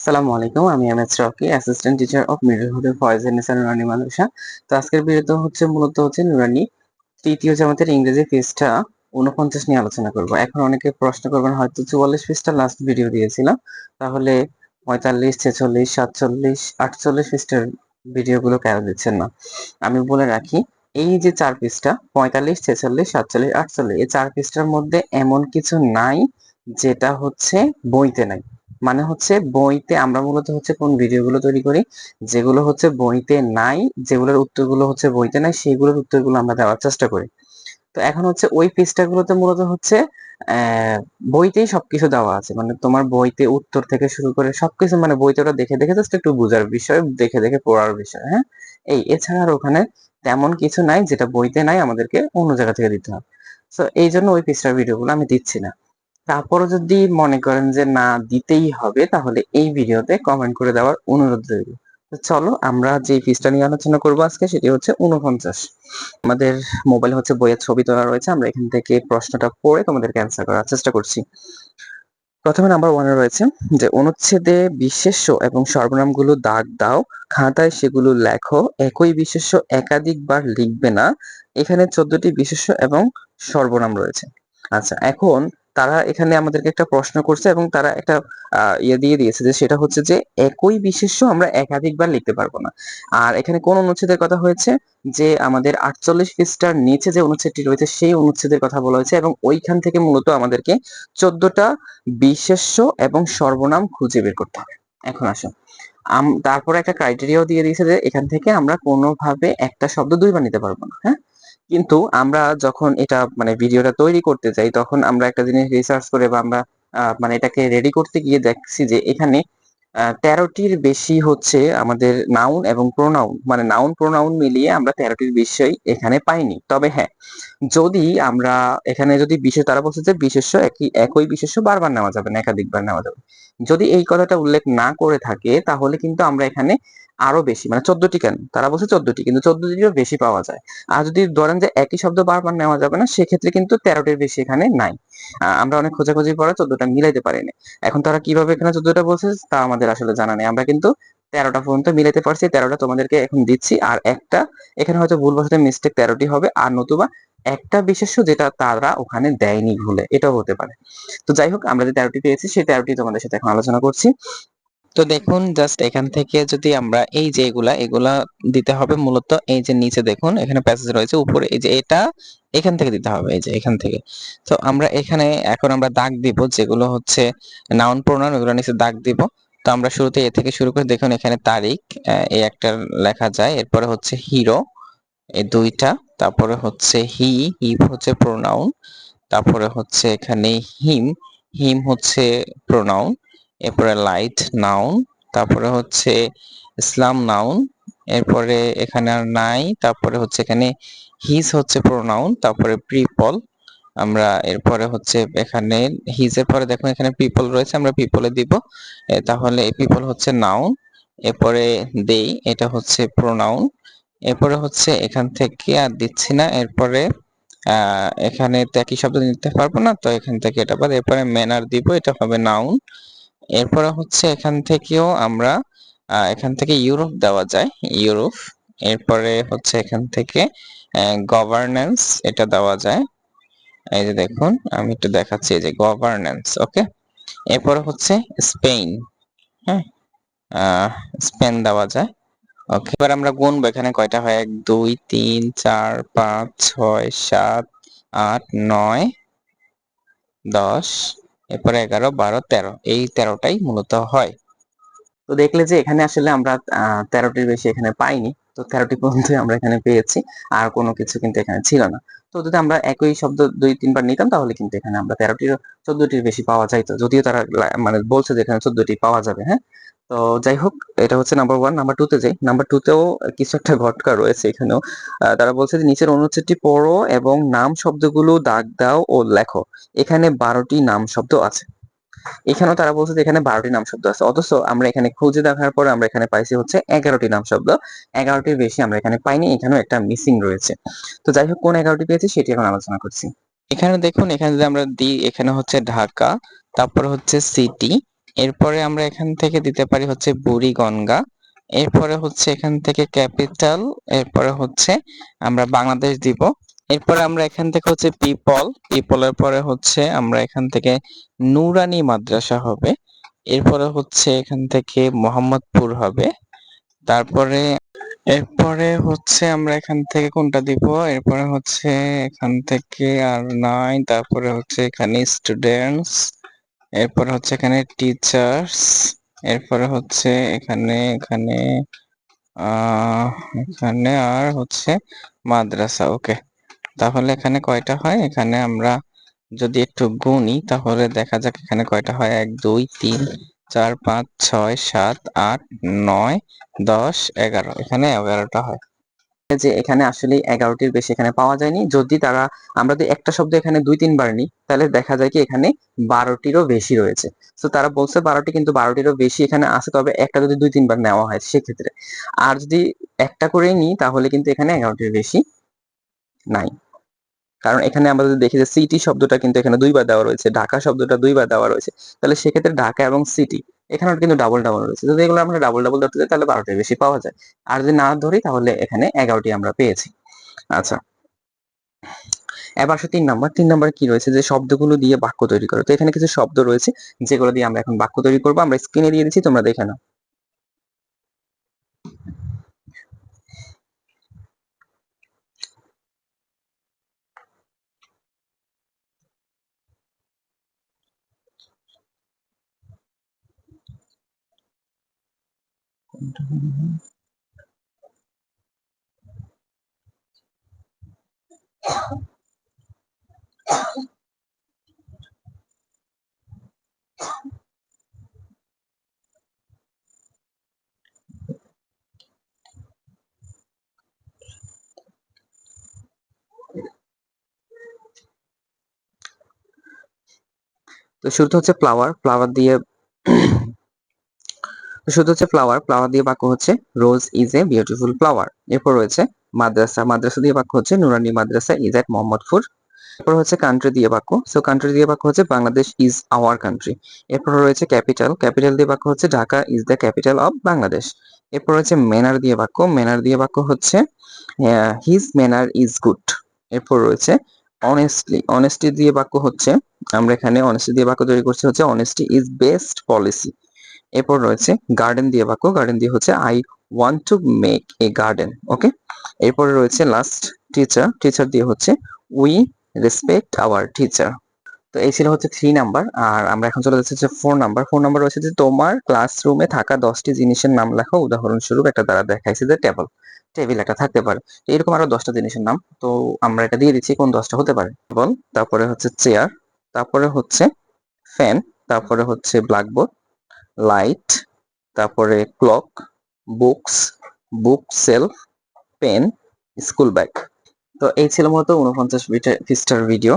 আসসালামু আলাইকুম, আমি M S Rocky assistant teacher of middle হুডে Foyez Nisa Nurani মাদ্রাসা তো আজকের ভিডিওতে হচ্ছে মূলত হচ্ছে নুরানি তৃতীয় জামাতের ইংরেজি পৃষ্ঠা উনপঞ্চাশ নিয়ে আলোচনা করব। এখন অনেকে প্রশ্ন করবেন, হয়তো চুয়াল্লিশ পৃষ্ঠা লাস্ট ভিডিও দিয়েছিলাম। তাহলে পঁয়তাল্লিশ, ছেচল্লিশ, সাতচল্লিশ, আটচল্লিশ পৃষ্ঠার ভিডিওগুলো কেন দিচ্ছেন না? আমি বলে রাখি, এই যে চার পৃষ্ঠা, পঁয়তাল্লিশ, ছেচল্লিশ, সাতচল্লিশ, আটচল্লিশ, এই চার পৃষ্ঠার মধ্যে এমন কিছু নাই যেটা হচ্ছে বইতে নাই। মানে হচ্ছে বইতে আমরা মূলত হচ্ছে কোন ভিডিওগুলো তৈরি করি? যেগুলো হচ্ছে বইতে নাই, যেগুলোর উত্তরগুলো হচ্ছে বইতে নাই, সেগুলোর উত্তরগুলো আমরা দেওয়ার চেষ্টা করি। তো এখন হচ্ছে ওই পৃষ্ঠাগুলোতে মূলত হচ্ছে বইতেই সবকিছু দেওয়া আছে। মানে তোমার বইতে উত্তর থেকে শুরু করে সবকিছু মানে বইতে ওটা দেখে দেখে জাস্ট একটু বোঝার বিষয়, দেখে দেখে পড়ার বিষয় হ্যাঁ? এই, এছাড়া আর ওখানে তেমন কিছু নাই যেটা বইতে নাই আমাদেরকে অন্য জায়গা থেকে দিতে হবে। তো এই জন্য ওই পৃষ্ঠার ভিডিওগুলো আমি দিচ্ছি না। তারপরও যদি মনে করেন যে না দিতেই হবে, তাহলে এই ভিডিওতে কমেন্ট করে দেওয়ার অনুরোধ রইল। চলো আমরা যে পিসটা নিয়ে আলোচনা করব আজকে সেটি হচ্ছে উনপঞ্চাশ আমাদের মোবাইল হচ্ছে বইয়ের ছবি তোলা রয়েছে, আমরা এখান থেকে প্রশ্নটা পড়ে তোমাদেরকে অ্যান্সার করার চেষ্টা করছি। প্রথমে নাম্বার ওয়ানে রয়েছে যে, অনুচ্ছেদে বিশেষ্য এবং সর্বনামগুলো দাগ দাও, খাতায় সেগুলো লেখো, একই বিশেষ্য একাধিকবার লিখবে না, এখানে চোদ্দটি বিশেষ্য এবং সর্বনাম রয়েছে। আচ্ছা এখন তারা এখানে আমাদেরকে একটা প্রশ্ন করছে এবং তারা একটা ইয়ে দিয়ে দিয়েছে যে সেটা হচ্ছে যে একই বিশেষ্য আমরা একাধিকবার লিখতে পারব না। আর এখানে কোন অনুচ্ছেদের কথা হয়েছে? যে আমাদের আটচল্লিশ পৃষ্ঠার নিচে যে অনুচ্ছেদটি রয়েছে সেই অনুচ্ছেদের কথা বলা হয়েছে এবং ওইখান থেকে মূলত আমাদেরকে চোদ্দটা বিশেষ্য এবং সর্বনাম খুঁজে বের করতে হবে। এখন আসো তারপরে একটা ক্রাইটেরিয়াও দিয়ে দিয়েছে যে এখান থেকে আমরা কোনোভাবে একটা শব্দ দুইবার নিতে পারব না হ্যাঁ? কিন্তু আমরা যখন এটা মানে ভিডিওটা তৈরি করতে যাই, তখন আমরা একটা জিনিস রিসার্চ করে বা আমরা মানে এটাকে রেডি করতে গিয়ে দেখছি যে এখানে তেরোটির বেশি হচ্ছে আমাদের নাউন এবং প্রোনাউন মানে নাউন প্রোনাউন মিলিয়ে আমরা তেরোটির বিষয় এখানে পাইনি। তবে হ্যাঁ যদি আমরা এখানে যদি বিশেষ তারা বলছে যে বিশেষ্য একই একই বিশেষ্য বারবার নেওয়া যাবে না, একাধিকবার নেওয়া যাবে। যদি এই কথাটা উল্লেখ না করে থাকে, তাহলে কিন্তু আমরা এখানে আরও বেশি মানে চোদ্দটি কেন? তারা বলছে চোদ্দটি, কিন্তু চোদ্দটিরও বেশি পাওয়া যায়। আর যদি ধরেন যে একই শব্দ বারবার নেওয়া যাবে না, সেক্ষেত্রে কিন্তু তেরোটির বেশি এখানে নাই। আমরা অনেক খোঁজাখুঁজি পরে চোদ্দটা মিলাইতে পারিনি। এখন তারা কীভাবে এখানে চোদ্দটা বলছে, তা আমাদের আসলে জানা নেই। আমরা কিন্তু তেরোটা পর্যন্ত মিলাতে পারছি, তেরোটা তোমাদেরকে এখন দিচ্ছি। আর একটা, এখানে হয়তো ভুলবশত মিস্টেক তেরোটি হবে, আর নতুবা একটা বিশেষ্য যেটা তারা ওখানে দেয়নি ভুলে, এটাও হতে পারে। তো যাই হোক, আমরা যে তেরোটি পেয়েছি, সেই তেরোটি তোমাদের সাথে এখন আলোচনা করছি। তো দেখুন জাস্ট এখান থেকে যদি আমরা এই যে এগুলা এগুলা দিতে হবে মূলত এই যে নিচে দেখুন, এখানে প্যাসেজ রয়েছে, উপরে এই যে এটা, এখান থেকে দিতে হবে, এই যে এখান থেকে। তো আমরা এখানে এখন আমরা দাগ দিব, যেগুলো হচ্ছে নাউন প্রোনাউন এগুলো নিচে দাগ দিব। তো আমরা শুরুতে এ থেকে শুরু করে দেখুন এখানে তারিখ এই একটা লেখা যায়, এরপরে হচ্ছে হিরো এই দুইটা, তারপরে হচ্ছে হি হি হচ্ছে প্রোনাউন তারপরে হচ্ছে এখানে হিম হিম হচ্ছে প্রোনাউন এরপরে লাইট নাউন তারপরে হচ্ছে ইসলাম নাউন এরপরে এখানে আর নাই, তারপরে হচ্ছে এখানে হিজ হচ্ছে প্রোনাউন তারপরে প্রিপল আমরা এরপরে হচ্ছে এখানে হিজের পরে দেখুন এখানে পিপল রয়েছে, আমরা পিপলে দিব তাহলে পিপল হচ্ছে নাউন এরপরে দেই এটা হচ্ছে প্রোনাউন এরপরে হচ্ছে এখান থেকে আর দিচ্ছি না, এরপরে এখানে তো একই শব্দ নিতে পারব না, তো এখান থেকে এটা বাদ, এরপরে ম্যানার দিব, এটা হবে নাউন এরপরে হচ্ছে এখান থেকেও আমরা এখান থেকে ইউরোপ দেওয়া যায়, ইউরোপ। এরপরে হচ্ছে এখান থেকে গভর্নেন্স এটা দেওয়া যায়। এই যে দেখুন, আমি একটু দেখাচ্ছি এই যে গভর্নেন্স ওকে এরপরে হচ্ছে স্পেন হ্যাঁ? স্পেন দেওয়া যায় ওকে এবার আমরা গুনবো এখানে কয়টা হয়? এক, দুই, তিন, চার, পাঁচ, ছয়, সাত, আট, নয়, দশ এরপরে এগারো, বারো, তেরো। এই তেরোটাই মূলত হয়। তো দেখলে যে এখানে আসলে আমরা তেরোটির বেশি এখানে পাইনি। তো তেরোটি পর্যন্ত আমরা এখানে পেয়েছি। আর কোনো কিছু কিন্তু এখানে ছিল না। তো যদি আমরা একই শব্দ দুই, তিনবার নিতাম, তাহলে কিন্তু এখানে আমরা তেরোটির চোদ্দটির বেশি পাওয়া যাইতো। যদিও তারা মানে বলছে যে এখানে চোদ্দটি পাওয়া যাবে হ্যাঁ? তো যাই হোক, এটা হচ্ছে নাম্বার ওয়ান নাম্বার টুতে যাই। নাম্বার টুতেও কিছু একটা ঘটকা রয়েছে এখানেও। তারা বলছে যে নিচের অনুচ্ছেদটি পড়ো এবং নাম শব্দগুলো দাগ দাও ও লেখো। এখানে বারোটি নাম শব্দ আছে। এখানেও তারা বলছে যে এখানে বারোটি নাম শব্দ আছে। অথচ আমরা এখানে খুঁজে দেখার পরে আমরা এখানে পাইছি হচ্ছে এগারোটি নাম শব্দ। এগারোটির বেশি আমরা এখানে পাইনি, এখানেও একটা মিসিং রয়েছে। তো যাই হোক, কোন এগারোটি পেয়েছি সেটি এখন আলোচনা করছি। এখানে দেখুন, এখানে যদি আমরা দিই, এখানে হচ্ছে ঢাকা, তারপর হচ্ছে সিটি এরপরে আমরা এখান থেকে দিতে পারি হচ্ছে বুড়িগঙ্গা। এরপরে হচ্ছে এখান থেকে ক্যাপিটাল, এরপরে হচ্ছে আমরা বাংলাদেশ দিব। এরপরে আমরা এখান থেকে হচ্ছে পিপল, পিপলের পরে হচ্ছে আমরা এখান থেকে নুরানি মাদ্রাসা হবে। এরপরে হচ্ছে এখান থেকে মোহাম্মদপুর হবে। তারপরে, এরপরে হচ্ছে আমরা এখান থেকে কোনটা দিব? এরপরে হচ্ছে এখান থেকে আর নাই, তারপরে হচ্ছে এখানে স্টুডেন্টস এরপরে হচ্ছে এখানে টিচার্স এরপরে হচ্ছে এখানে এখানে এখানে আর হচ্ছে মাদ্রাসা ওকে তাহলে এখানে কয়টা হয়? এখানে আমরা যদি একটু গুনি, তাহলে দেখা যাক এখানে কয়টা হয়? এক, দুই, তিন, চার, পাঁচ, ছয়, সাত, আট, নয়, দশ, এগারো। এখানে এগারোটা হয়। যে এখানে আসলে এগারোটির বেশি এখানে পাওয়া যায়নি। যদি তারা, আমরা যদি একটা শব্দ এখানে দুই, তিনবার নিই, তাহলে দেখা যায় কি এখানে বারোটিরও বেশি রয়েছে। তো তারা বলছে বারোটি কিন্তু বারোটিরও বেশি এখানে আছে, তবে একটা যদি দুই, তিনবার নেওয়া হয় সেক্ষেত্রে। আর যদি একটা করেই নিই, তাহলে কিন্তু এখানে এগারোটির বেশি নাই। কারণ এখানে আমরা যদি দেখি যে সিটি শব্দটা কিন্তু এখানে দুইবার দেওয়া রয়েছে, ঢাকা শব্দটা দুইবার দেওয়া রয়েছে, তাহলে সেক্ষেত্রে ঢাকা এবং সিটি এখানে কিন্তু ডাবল ডাবল রয়েছে। যদি এগুলো আমরা ডাবল ডাবল ধরতে যাই, তাহলে বারোটির বেশি পাওয়া যায়। আর যদি না ধরি, তাহলে এখানে এগারোটি আমরা পেয়েছি। আচ্ছা। এবার আসো তিন নাম্বার। তিন নাম্বার কি রয়েছে? যে শব্দগুলো দিয়ে বাক্য তৈরি করো। তো এখানে কিছু শব্দ রয়েছে, যেগুলো দিয়ে আমরা এখন বাক্য তৈরি করব। আমরা স্ক্রিনে দিয়ে দিচ্ছি, তোমরা দেখে নাও। তো শুরুতে হচ্ছে ফ্লাওয়ার ফ্লাওয়ার দিয়ে শুরুতে হচ্ছে ফ্লাওয়ার ফ্লাওয়ার দিয়ে বাক্য হচ্ছে rose is a beautiful flower এরপর রয়েছে মাদ্রাসা মাদ্রাসা দিয়ে বাক্য হচ্ছে নুরানি মাদ্রাসা ইজ এট মোহাম্মদপুর। এরপর হচ্ছে কান্ট্রি দিয়ে বাক্য সো কান্ট্রি দিয়ে বাক্য হচ্ছে বাংলাদেশ ইজ আওয়ার কান্ট্রি এরপর রয়েছে ক্যাপিটাল ক্যাপিটাল দিয়ে বাক্য হচ্ছে Dhaka is the capital of Bangladesh. এরপর রয়েছে মেনার দিয়ে বাক্য মেনার দিয়ে বাক্য হচ্ছে হিজ মেনার ইজ গুড এরপর রয়েছে অনেস্টলি অনেস্টি দিয়ে বাক্য হচ্ছে, আমরা এখানে অনেস্টি দিয়ে বাক্য তৈরি করছি, হচ্ছে অনেস্টি ইজ বেস্ট পলিসি এরপর রয়েছে গার্ডেন দিয়ে বাক্য গার্ডেন দিয়ে হচ্ছে I want to make a garden okay এরপরে রয়েছে লাস্ট টিচার টিচার দিয়ে হচ্ছে উই রেসপেক্ট আওয়ার টিচার তো এই ছিল হচ্ছে থ্রি নাম্বার আর আমরা এখন চলে যাচ্ছি হচ্ছে ফোর নাম্বার ফোর নাম্বার রয়েছে যে তোমার ক্লাসরুমে থাকা দশটি জিনিসের নাম লেখো, উদাহরণস্বরূপ একটা দ্বারা দেখাইছে যে টেবল টেবিল একটা থাকতে পারে। তো এরকম আরও দশটা জিনিসের নাম, তো আমরা এটা দিয়ে দিচ্ছি, কোন দশটা হতে পারে? টেবল তারপরে হচ্ছে চেয়ার তারপরে হচ্ছে ফ্যান তারপরে হচ্ছে ব্ল্যাকবোর্ড লাইট, তারপরে clock, books, book shelf pen, school bag. তো এই ছিল মতো উনপঞ্চাশ পৃষ্ঠার ভিডিও।